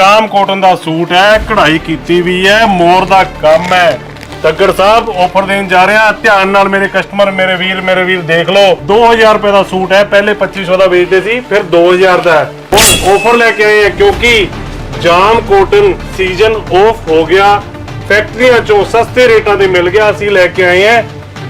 ਜਾਮ cotton ਦਾ suit ਹੈ, ਕਢਾਈ ਕੀਤੀ ਵੀ ਹੈ, ਮੋਰ ਦਾ ਕੰਮ ਹੈ। ਤੱਗੜ ਸਾਹਿਬ ਆਫਰ ਦੇਣ ਜਾ ਰਿਹਾ, ਧਿਆਨ ਨਾਲ ਮੇਰੇ ਕਸਟਮਰ ਮੇਰੇ ਵੀਰ ਮੇਰੇ ਵੀਰ ਦੇਖ ਲਓ। 2000 ਰੁਪਏ ਦਾ ਸੂਟ ਹੈ, ਪਹਿਲੇ 2500 ਦਾ ਵੇਚਦੇ ਸੀ, ਫਿਰ 2000 ਦਾ ਹੁਣ ਆਫਰ ਲੈ ਕੇ ਆਏ ਹੈ, ਕਿਉਂਕਿ ਜਾਮ ਕੋਟਨ ਸੀਜ਼ਨ ਆਫ ਹੋ ਗਿਆ ਫੈਕਟਰੀਆਂ ਚੋਂ ਸਸਤੇ ਰੇਟਾਂ ਤੇ ਮਿਲ ਗਿਆ, ਅਸੀਂ ਲੈ ਕੇ ਆਏ ਹਾਂ।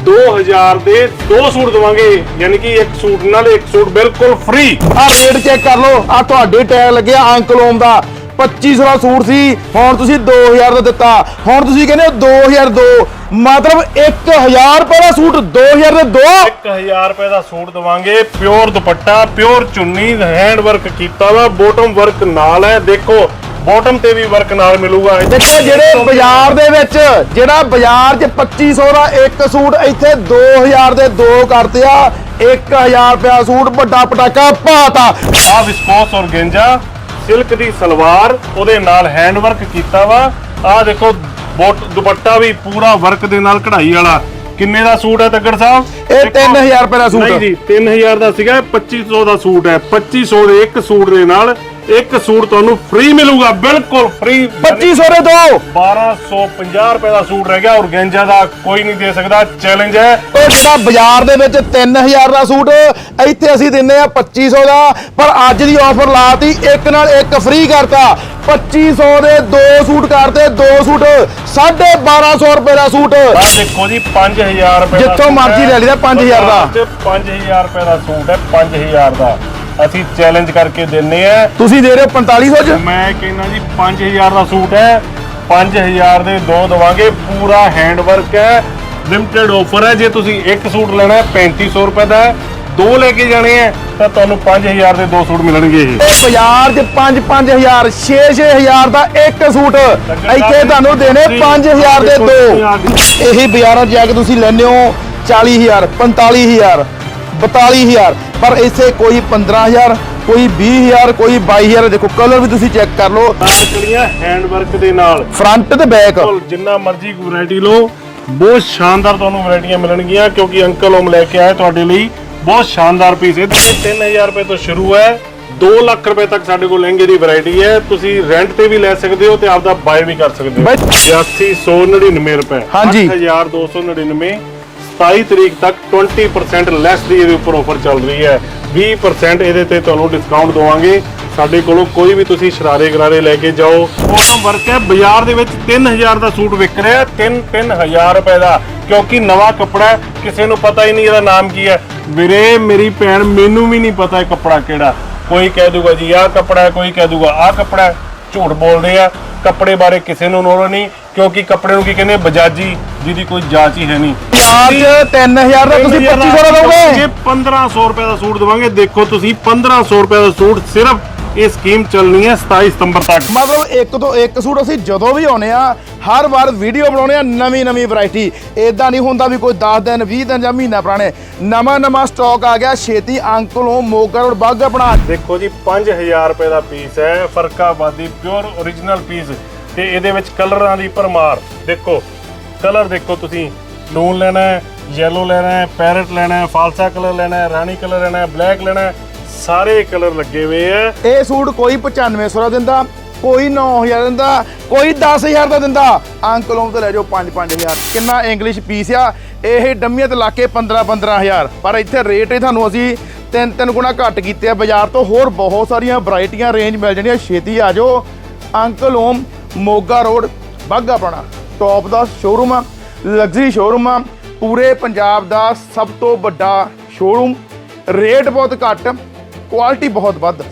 2000 ਦੇ ਦੋ ਸੂਟ ਦਵਾਂਗੇ, ਯਾਨੀ ਕਿ ਇੱਕ ਸੂਟ ਨਾਲ ਇੱਕ ਸੂਟ ਬਿਲਕੁਲ ਫ੍ਰੀ ਆ ਰੇਟ ਚੈੱਕ ਕਰ ਲਓ ਆ ਤੁਹਾਡੇ ਟੈਗ ਲੱਗਿਆ ਅੰਕਲੋਮ ਦਾ। 2500 ਦਾ ਸੂਟ ਸੀ ਹੁਣ ਤੁਸੀਂ 2000 ਦਾ ਦਿੱਤਾ। ਹੁਣ ਤੁਸੀਂ ਕਹਿੰਦੇ ਹੋ 2002 ਮਤਲਬ 1000 ਰੁਪਏ ਦਾ ਸੂਟ 2000 ਦੇ ਦੋ। 1000 ਰੁਪਏ ਦਾ ਸੂਟ ਦਵਾਂਗੇ। ਪਿਓਰ ਦੁਪੱਟਾ ਪਿਓਰ ਚੁੰਨੀ ਹੈਂਡ ਵਰਕ ਕੀਤਾ ਵਾ। ਬੋਟਮ ਵਰਕ ਨਾਲ ਹੈ। ਦੇਖੋ ਬੋਟਮ ਤੇ ਵੀ ਵਰਕ ਨਾਲ ਮਿਲੂਗਾ। ਦੇਖੋ ਜਿਹੜੇ ਬਾਜ਼ਾਰ ਦੇ ਵਿੱਚ ਜਿਹੜਾ ਬਾਜ਼ਾਰ 'ਚ 2500 ਦਾ ਇੱਕ ਸੂਟ ਇੱਥੇ 2000 ਦੇ ਦੋ ਕਰਤੇ ਆ 1000 ਰੁਪਿਆ ਸੂਟ ਵੱਡਾ ਪਟਾਕਾ ਪਾਤਾ। ਆ ਵਿਸਕੋਸ ਔਰਗੈਂਜਾ ਸਿਲਕ ਦੀ ਸਲਵਾਰ ਉਹਦੇ ਨਾਲ ਹੈਂਡ ਵਰਕ ਕੀਤਾ ਵਾ। ਆ ਦੇਖੋ ਬੋਟ ਦੁਪੱਟਾ ਵੀ ਪੂਰਾ ਵਰਕ ਦੇ ਨਾਲ ਕਢਾਈ ਵਾਲਾ। ਕਿੰਨੇ ਦਾ ਸੂਟ ਹੈ ਤੱਗੜ ਸਾਹਿਬ? ਇਹ 3000 ਰੁਪਏ ਦਾ ਸੂਟ। ਨਹੀਂ ਜੀ 3000 ਦਾ ਸੀਗਾ ਇਹ 2500 ਦਾ ਸੂਟ ਹੈ। 2500 ਦੇ ਇੱਕ ਸੂਟ ਦੇ ਨਾਲ ਇੱਕ ਸੂਟ ਤੁਹਾਨੂੰ ਫ੍ਰੀ ਮਿਲੂਗਾ ਬਿਲਕੁਲ ਫ੍ਰੀ 2500 ਦੇ ਦੋ। 1250 ਰੁਪਏ ਦਾ ਸੂਟ ਰਹਿ ਗਿਆ ਔਰਗੈਂਜਾ ਦਾ ਕੋਈ ਨਹੀਂ ਦੇ ਸਕਦਾ। ਚੈਲੰਜ ਹੈ। ਉਹ ਜਿਹੜਾ ਬਾਜ਼ਾਰ ਦੇ ਵਿੱਚ 3000 ਦਾ ਸੂਟ ਇੱਥੇ ਅਸੀਂ ਦਿੰਨੇ ਆ 2500 ਦਾ। ਪਰ ਅੱਜ ਦੀ ਆਫਰ ਲਾਤੀ ਇੱਕ ਨਾਲ ਇੱਕ ਫ੍ਰੀ ਕਰਤਾ। 2500 ਦੇ ਦੋ ਸੂਟ ਕਰਤੇ ਦੋ ਸੂਟ 1250 ਰੁਪਏ ਦਾ ਸੂਟ। ਆ ਦੇਖੋ ਜੀ 5000 ਰੁਪਏ ਜਿੱਥੋਂ ਮਰਜ਼ੀ। ਲੈ ਲਈਦਾ 5000 ਦਾ। ਬਾਜ਼ਾਰ 'ਚ 5000 ਰੁਪਏ ਦਾ ਸੂਟ ਹੈ 5000 ਦਾ। ਅਸੀਂ ਚੈਲੰਜ ਕਰਕੇ ਦਿੰਨੇ ਆ ਤੁਸੀਂ ਦੇ ਰਹੇ ਹੋ 4500 ਚ ਮੈਂ ਕਹਿੰਦਾ ਜੀ 5000 ਦਾ ਸੂਟ ਹੈ। 5000 ਦੇ ਦੋ ਦਵਾਂਗੇ ਪੂਰਾ ਹੈਂਡ ਵਰਕ ਹੈ। ਲਿਮਟਿਡ ਆਫਰ ਹੈ। ਜੇ ਤੁਸੀਂ ਇੱਕ ਸੂਟ ਲੈਣਾ ਹੈ 3500 ਰੁਪਏ ਦਾ ਹੈ। ਦੋ ਲੈ ਕੇ ਜਾਣੇ ਹੈ ਤਾਂ ਤੁਹਾਨੂੰ 5000 ਦੇ ਦੋ ਸੂਟ ਮਿਲਣਗੇ ਇਹ। ਇਹ ਬਾਜ਼ਾਰ 'ਚ 5 5000 6 6000 ਦਾ ਇੱਕ ਸੂਟ। ਇੱਥੇ ਤੁਹਾਨੂੰ ਦੇਣੇ 5000 ਦੇ ਦੋ। ਇਹੀ ਬਾਜ਼ਾਰਾਂ 'ਚ ਜਾ ਕੇ ਤੁਸੀਂ ਲੈਂਦੇ ਹੋ 40000 45000 42000 ਪਰ ਇੱਥੇ ਕੋਈ 15000 ਕੋਈ 20000 ਕੋਈ 22000 ਦੇਖੋ ਕਲਰ ਵੀ ਤੁਸੀਂ ਚੈੱਕ ਕਰ ਲਓ। ਨਾਰਕਲੀਆਂ ਹੈਂਡ ਵਰਕ ਦੇ ਨਾਲ। ਫਰੰਟ ਤੇ ਬੈਕ ਜਿੰਨਾ ਮਰਜ਼ੀ ਵੈਰਾਈਟੀ ਲਓ। ਬਹੁਤ ਸ਼ਾਨਦਾਰ ਤੁਹਾਨੂੰ ਵੈਰਾਈਟੀਆਂ ਮਿਲਣਗੀਆਂ ਕਿਉਂਕਿ ਅੰਕਲ ਓਮ ਲੈ ਕੇ ਆਏ ਤੁਹਾਡੇ ਲਈ। ਬਹੁਤ ਸ਼ਾਨਦਾਰ ਪੀਸ ਇਹ। 3000 ਰੁਪਏ ਤੋਂ ਸ਼ੁਰੂ ਹੈ। 2 ਲੱਖ ਰੁਪਏ ਤੱਕ ਸਾਡੇ ਕੋਲ ਲਹਿੰਗੇ ਦੀ ਵੈਰਾਈਟੀ ਹੈ। ਤੁਸੀਂ ਰੈਂਟ ਤੇ ਵੀ ਲੈ ਸਕਦੇ ਹੋ ਤੇ ਆਪਦਾ ਬਾਏ ਵੀ ਕਰ ਸਕਦੇ ਹੋ। ਬਾਈ- 8199 ਰੁਪਏ। ਹਾਂਜੀ। 8299 27 ਤਰੀਕ ਤੱਕ 20% ਲੈਸ ਦੀ ਇਹਦੇ ਉੱਪਰ ਆਫਰ ਚੱਲ ਰਹੀ ਹੈ। 20% ਇਹਦੇ ਤੇ ਤੁਹਾਨੂੰ ਡਿਸਕਾਊਂਟ ਦਵਾਂਗੇ। ਸਾਡੇ ਕੋਲੋਂ ਕੋਈ ਵੀ ਤੁਸੀਂ ਸ਼ਰਾਰੇ ਗਰਾਰੇ ਲੈ ਕੇ ਜਾਓ। ਬੋਟਮ ਵਰਕ ਹੈ, ਬਾਜ਼ਾਰ ਦੇ ਵਿੱਚ 3000 ਦਾ ਸੂਟ ਵਿਕ ਰਿਹਾ 3 3000 ਰੁਪਏ ਦਾ। ਕਿਉਂਕਿ ਨਵਾਂ ਕੱਪੜਾ ਕਿਸੇ ਨੂੰ ਪਤਾ ਹੀ ਨਹੀਂ ਇਹਦਾ ਨਾਮ ਕੀ ਹੈ। ਵੀਰੇ, ਮੇਰੀ ਭੈਣ, ਮੈਨੂੰ ਵੀ ਨਹੀਂ ਪਤਾ ਇਹ ਕੱਪੜਾ ਕਿਹੜਾ। ਕੋਈ ਕਹਿ ਦੂਗਾ ਜੀ, ਆਹ ਕੱਪੜਾ ਕੋਈ ਕਹਿ ਦੂਗਾ, ਆਹ ਕੱਪੜਾ ਝੂਠ ਬੋਲਦੇ ਆ। ਕੱਪੜੇ ਬਾਰੇ ਕਿਸੇ ਨੂੰ ਨੌਲੇਜ ਨਹੀਂ ਕਿਉਂਕਿ ਕੱਪੜੇ ਨੂੰ ਕੀ ਕਹਿੰਦੇ ਬਜਾਜੀ ਜਿਹਦੀ ਕੋਈ ਜਾਂਚ ਹੀ ਹੈ ਨਹੀਂ। 'ਚ 3000 ਦਾ ਤੁਸੀਂ 2500 ਦਾ ਦੋਗੇ? ਜੇ 1500 ਰੁਪਏ ਦਾ ਸੂਟ ਦਵਾਂਗੇ। ਦੇਖੋ ਤੁਸੀਂ 1500 ਰੁਪਏ ਦਾ ਸੂਟ ਸਿਰਫ ਇਹ ਸਕੀਮ ਚੱਲਣੀ ਹੈ 27 ਸਤੰਬਰ ਤੱਕ। ਮਤਲਬ ਇੱਕ ਤੋਂ ਇੱਕ ਸੂਟ ਅਸੀਂ ਜਦੋਂ ਵੀ ਆਉਨੇ ਆ ਹਰ ਵਾਰ ਵੀਡੀਓ ਬਣਾਉਨੇ ਆ ਨਵੀਂ ਨਵੀਂ ਵੈਰਾਈਟੀ ਇਦਾਂ ਨਹੀਂ ਹੁੰਦਾ ਵੀ ਕੋਈ 10 ਦਿਨ 20 ਦਿਨ ਜਾਂ ਮਹੀਨਾ ਪੁਰਾਣੇ। ਨਵਾਂ ਨਵਾਂ ਸਟਾਕ ਆ ਗਿਆ ਛੇਤੀ ਅੰਕਲੋਂ ਮੋਗਾ ਰੋਡ ਬਾਗਾ ਬਣਾ ਦੇਖੋ ਜੀ 5000 ਰੁਪਏ ਦਾ ਪੀਸ ਹੈ ਫਰਕਾਬਾਦੀ ਪਿਓਰ origignal ਪੀਸ ਤੇ ਇਹਦੇ ਵਿੱਚ ਕਲਰਾਂ ਦੀ ਭਰਮਾਰ। ਦੇਖੋ ਕਲਰ ਦੇਖੋ ਤੁਸੀਂ। ਲੂਨ ਲੈਣਾ ਹੈ ਯੈਲੋ ਲੈਣਾ ਹੈ ਪੈਰਟ ਲੈਣਾ ਹੈ ਫਾਲਸਾ ਕਲਰ ਲੈਣਾ ਹੈ ਰਾਣੀ ਕਲਰ ਲੈਣਾ ਹੈ ਬਲੈਕ ਲੈਣਾ ਹੈ। ਸਾਰੇ ਕਲਰ ਲੱਗੇ ਹੋਏ ਆ ਇਹ ਸੂਟ ਕੋਈ 9500 ਦਾ ਦਿੰਦਾ। ਕੋਈ 9000 ਦਿੰਦਾ, ਕੋਈ 10000 ਦਾ ਦਿੰਦਾ। ਅੰਕਲੋਂ ਤੋਂ ਲੈ ਜਾਓ 5-5000 ਕਿੰਨਾ ਇੰਗਲਿਸ਼ ਪੀਸ ਆ? ਇਹ ਡੰਮੀਆਂ ਤੇ ਲਾ ਕੇ 15-15000 ਪਰ ਇੱਥੇ ਰੇਟ ਹੀ ਤੁਹਾਨੂੰ ਅਸੀਂ ਤਿੰਨ ਤਿੰਨ ਗੁਣਾ ਘੱਟ ਕੀਤੇ ਆ। ਬਾਜ਼ਾਰ ਤੋਂ ਹੋਰ ਬਹੁਤ ਸਾਰੀਆਂ ਵੈਰਾਈਟੀਆਂ ਰੇਂਜ ਮਿਲ ਜਾਣੀਆਂ। ਛੇਤੀ ਆ ਜਾਓ। Uncle Om, Moga road, Bagha Purana top ਦਾ ਸ਼ੋਰੂਮ ਆ ਲਗਜ਼ਰੀ ਸ਼ੋਰੂਮ ਆ। ਪੂਰੇ ਪੰਜਾਬ ਦਾ ਸਭ ਤੋਂ ਵੱਡਾ ਸ਼ੋਰੂਮ ਰੇਟ ਬਹੁਤ ਘੱਟ ਕੁਆਲਿਟੀ ਬਹੁਤ ਵੱਧ।